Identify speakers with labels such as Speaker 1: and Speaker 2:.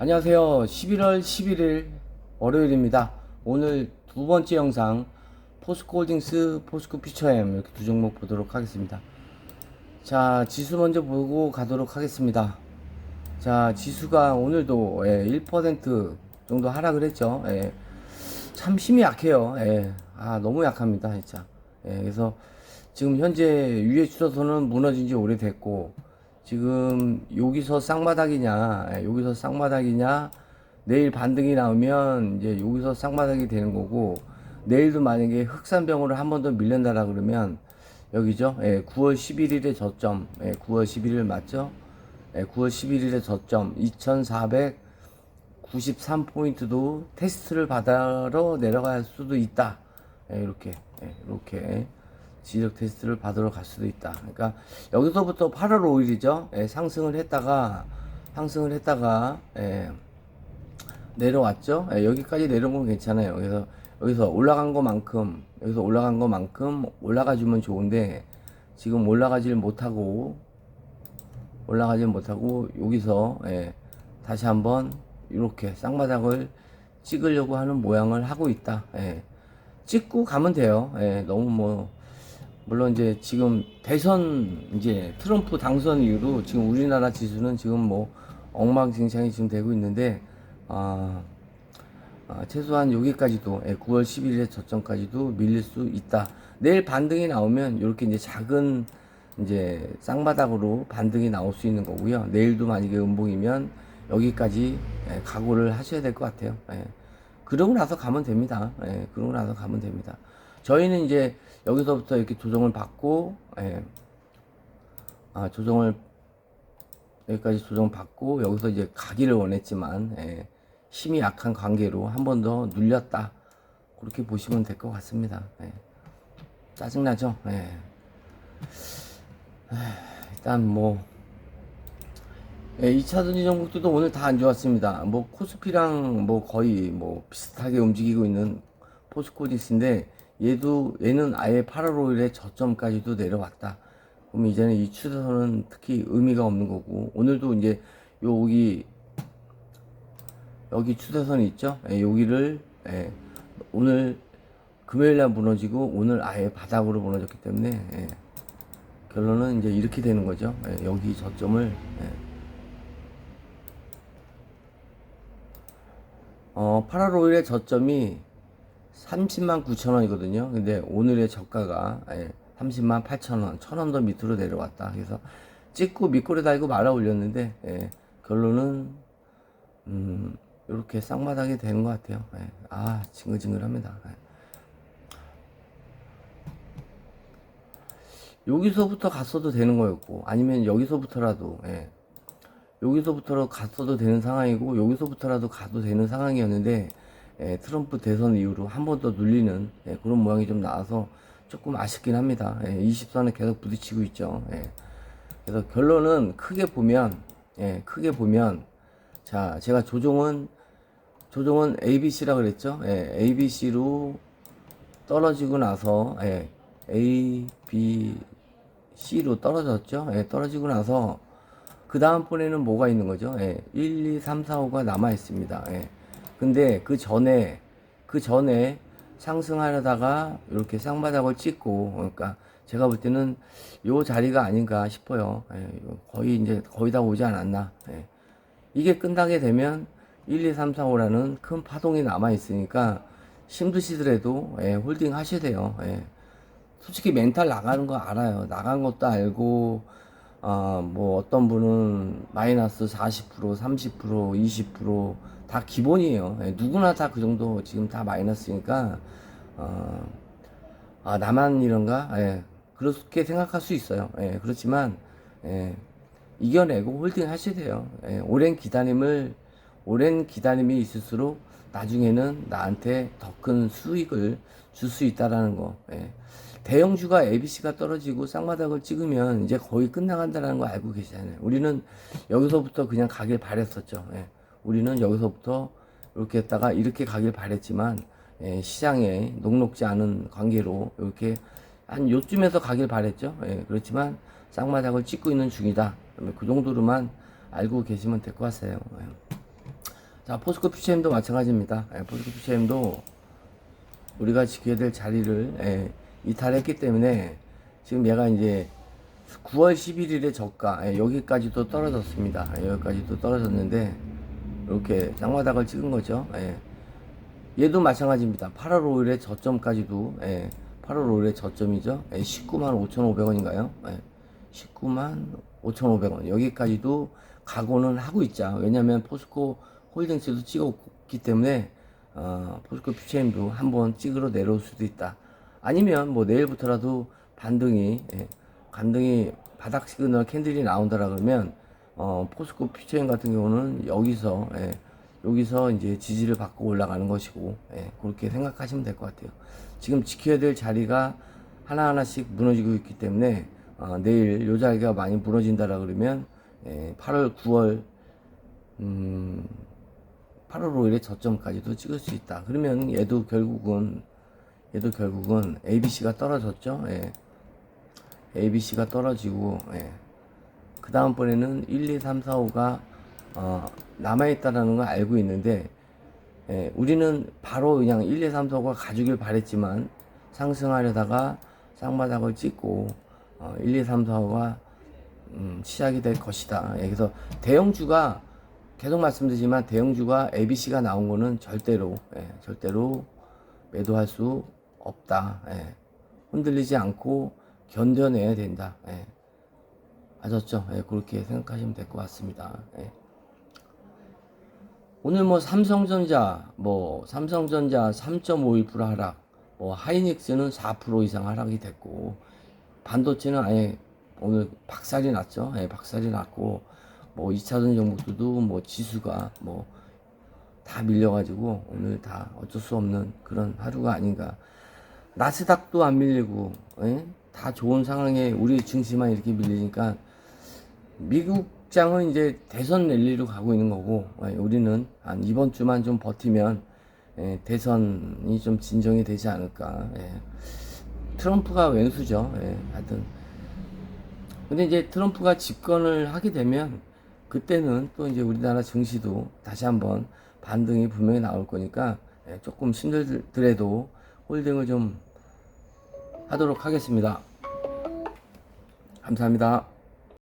Speaker 1: 안녕하세요. 11월 11일 월요일입니다. 오늘 두 번째 영상 포스코 홀딩스, 포스코 퓨처엠 이렇게 두 종목 보도록 하겠습니다. 자, 지수 먼저 보고 가도록 하겠습니다. 자, 지수가 오늘도 예, 1% 정도 하락을 했죠. 예, 참 힘이 약해요. 예, 아, 너무 약합니다, 진짜. 예, 그래서 지금 현재 위에 추세선은 무너진 지 오래됐고, 지금 여기서 쌍바닥이냐, 예, 여기서 쌍바닥이냐, 내일 반등이 나오면 이제 여기서 쌍바닥이 되는 거고, 내일도 만약에 흑산병으로 한 번 더 밀린다라 그러면, 여기죠. 예, 9월 11일의 저점, 예, 9월 11일 맞죠? 예, 9월 11일의 저점, 2493포인트도 테스트를 받으러 내려갈 수도 있다. 예, 이렇게, 예, 이렇게. 지적 테스트를 받으러 갈 수도 있다. 그러니까 여기서부터 8월 5일이죠. 예, 상승을 했다가 상승을 했다가 예, 내려왔죠. 예, 여기까지 내려온 건 괜찮아요. 그래서 여기서 올라간 것만큼 여기서 올라간 것만큼 올라가 주면 좋은데 지금 올라가질 못하고 올라가질 못하고 여기서 예, 다시 한번 이렇게 쌍바닥을 찍으려고 하는 모양을 하고 있다. 예. 찍고 가면 돼요. 예, 너무 뭐 물론 이제 지금 대선 이제 트럼프 당선 이후로 지금 우리나라 지수는 지금 뭐 엉망진창이 지금 되고 있는데 아, 아, 최소한 여기까지도 예, 9월 11일의 저점까지도 밀릴 수 있다. 내일 반등이 나오면 이렇게 이제 작은 이제 쌍바닥으로 반등이 나올 수 있는 거고요. 내일도 만약에 음봉이면 여기까지 예, 각오를 하셔야 될 것 같아요. 예. 그러고 나서 가면 됩니다. 예, 그러고 나서 가면 됩니다. 저희는 이제 여기서부터 이렇게 조정을 받고, 예, 아, 조정을, 여기까지 조정 받고, 여기서 이제 가기를 원했지만, 예, 힘이 약한 관계로 한 번 더 눌렸다. 그렇게 보시면 될 것 같습니다. 예. 짜증나죠? 예. 에휴, 일단 뭐, 예, 2차 전지 종목들도 오늘 다 안 좋았습니다. 뭐 코스피랑 뭐 거의 뭐 비슷하게 움직이고 있는 포스코디스인데 얘도 얘는 아예 8월 5일에 저점까지도 내려왔다. 그럼 이제는 이 추세선은 특히 의미가 없는 거고 오늘도 이제 여기 여기 추세선이 있죠. 예, 여기를 예, 오늘 금요일날 무너지고 오늘 아예 바닥으로 무너졌기 때문에 예, 결론은 이제 이렇게 되는 거죠. 예, 여기 저점을 예. 어, 8월 5일에 저점이 30만 9천 원이거든요. 근데 오늘의 저가가 예, 30만 8천 원, 천 원 더 밑으로 내려왔다. 그래서 찍고 밑꼬리 달고 말아 올렸는데 예, 결론은 음, 이렇게 쌍바닥이 되는 것 같아요. 예, 아 징글징글합니다. 예. 여기서부터 갔어도 되는 거였고 아니면 여기서부터라도 예, 여기서부터 갔어도 되는 상황이고 여기서부터라도 가도 되는 상황이었는데 예, 트럼프 대선 이후로 한 번 더 눌리는 예, 그런 모양이 좀 나와서 조금 아쉽긴 합니다. 예, 20선에 계속 부딪히고 있죠. 예. 그래서 결론은 크게 보면 예, 크게 보면 자 제가 조종은 조종은 ABC라 그랬죠. 예, ABC로 떨어지고 나서 예, A, B, C로 떨어졌죠. 예, 떨어지고 나서 그 다음번에는 뭐가 있는 거죠? 예, 1, 2, 3, 4, 5가 남아 있습니다. 예. 근데 그 전에, 그 전에 상승하려다가 이렇게 쌍바닥을 찍고, 그러니까 제가 볼 때는 요 자리가 아닌가 싶어요. 예, 거의 이제 거의 다 오지 않았나. 예. 이게 끝나게 되면 1, 2, 3, 4, 5라는 큰 파동이 남아 있으니까 힘드시더라도 예, 홀딩 하셔야 돼요. 예. 솔직히 멘탈 나가는 거 알아요. 나간 것도 알고, 아, 뭐 어떤 분은 마이너스 40%, 30%, 20%다 기본이에요. 예, 누구나 다 그 정도 지금 다 마이너스니까, 어, 아, 나만 이런가? 예, 그렇게 생각할 수 있어요. 예, 그렇지만, 예, 이겨내고 홀딩 하셔야 돼요. 예, 오랜 기다림을, 오랜 기다림이 있을수록 나중에는 나한테 더 큰 수익을 줄 수 있다라는 거. 예. 대형주가 ABC가 떨어지고 쌍바닥을 찍으면 이제 거의 끝나간다는 거 알고 계시잖아요. 우리는 여기서부터 그냥 가길 바랬었죠. 예. 우리는 여기서부터 이렇게 했다가 이렇게 가길 바랬지만 예, 시장에 녹록지 않은 관계로 이렇게 한 요쯤에서 가길 바랬죠. 예, 그렇지만 쌍바닥을 찍고 있는 중이다. 그러면 그 정도로만 알고 계시면 될 것 같아요. 예. 자, 포스코 퓨처엠도 마찬가지입니다. 예, 포스코 퓨처엠도 우리가 지켜야 될 자리를 예, 이탈했기 때문에 지금 얘가 이제 9월 11일에 저가 예, 여기까지도 떨어졌습니다. 예, 여기까지도 떨어졌는데 이렇게 쌍바닥을 찍은 거죠. 예. 얘도 마찬가지입니다. 8월 5일에 저점까지도 예, 8월 5일에 저점이죠. 예, 19만 5,500원인가요? 예, 19만 5,500원 여기까지도 각오는 하고 있자. 왜냐하면 포스코 홀딩스도 찍었기 때문에 어, 포스코 퓨처엠도 한번 찍으러 내려올 수도 있다. 아니면 뭐 내일부터라도 반등이 예, 반등이 바닥 시그널 캔들이 나온다라 그러면 어, 포스코 퓨처엠 같은 경우는 여기서 예, 여기서 이제 지지를 받고 올라가는 것이고 예, 그렇게 생각하시면 될 것 같아요. 지금 지켜야 될 자리가 하나하나씩 무너지고 있기 때문에 어, 내일 요 자리가 많이 무너진다라 그러면 예, 8월 9월 음, 8월 5일에 저점까지도 찍을 수 있다. 그러면 얘도 결국은 얘도 결국은 ABC가 떨어졌죠. 예. ABC가 떨어지고 예. 그 다음번에는 1, 2, 3, 4, 5가 어, 남아있다라는 걸 알고 있는데 예, 우리는 바로 그냥 1, 2, 3, 4, 5가 가주길 바랬지만 상승하려다가 쌍바닥을 찍고 어, 1, 2, 3, 4, 5가 음, 시작이 될 것이다. 예, 그래서 대형주가 계속 말씀드리지만 대형주가 ABC가 나온 거는 절대로 예, 절대로 매도할 수 없다. 예. 흔들리지 않고 견뎌내야 된다. 예. 아셨죠? 예, 그렇게 생각하시면 될 것 같습니다. 예. 오늘 뭐 삼성전자, 뭐 삼성전자 3.51% 하락, 뭐 하이닉스는 4% 이상 하락이 됐고 반도체는 아예 오늘 박살이 났죠. 예, 박살이 났고 뭐 2차전 종목들도 뭐 지수가 뭐 다 밀려가지고 오늘 다 어쩔 수 없는 그런 하루가 아닌가. 나스닥도 안 밀리고 예? 다 좋은 상황에 우리 증시만 이렇게 밀리니까 미국장은 이제 대선 랠리로 가고 있는 거고 예, 우리는 한 이번 주만 좀 버티면 예, 대선이 좀 진정이 되지 않을까. 예. 트럼프가 왼수죠. 예, 하여튼 근데 이제 트럼프가 집권을 하게 되면 그때는 또 이제 우리나라 증시도 다시 한번 반등이 분명히 나올 거니까 예, 조금 힘들더라도 홀딩을 좀 하도록 하겠습니다. 감사합니다.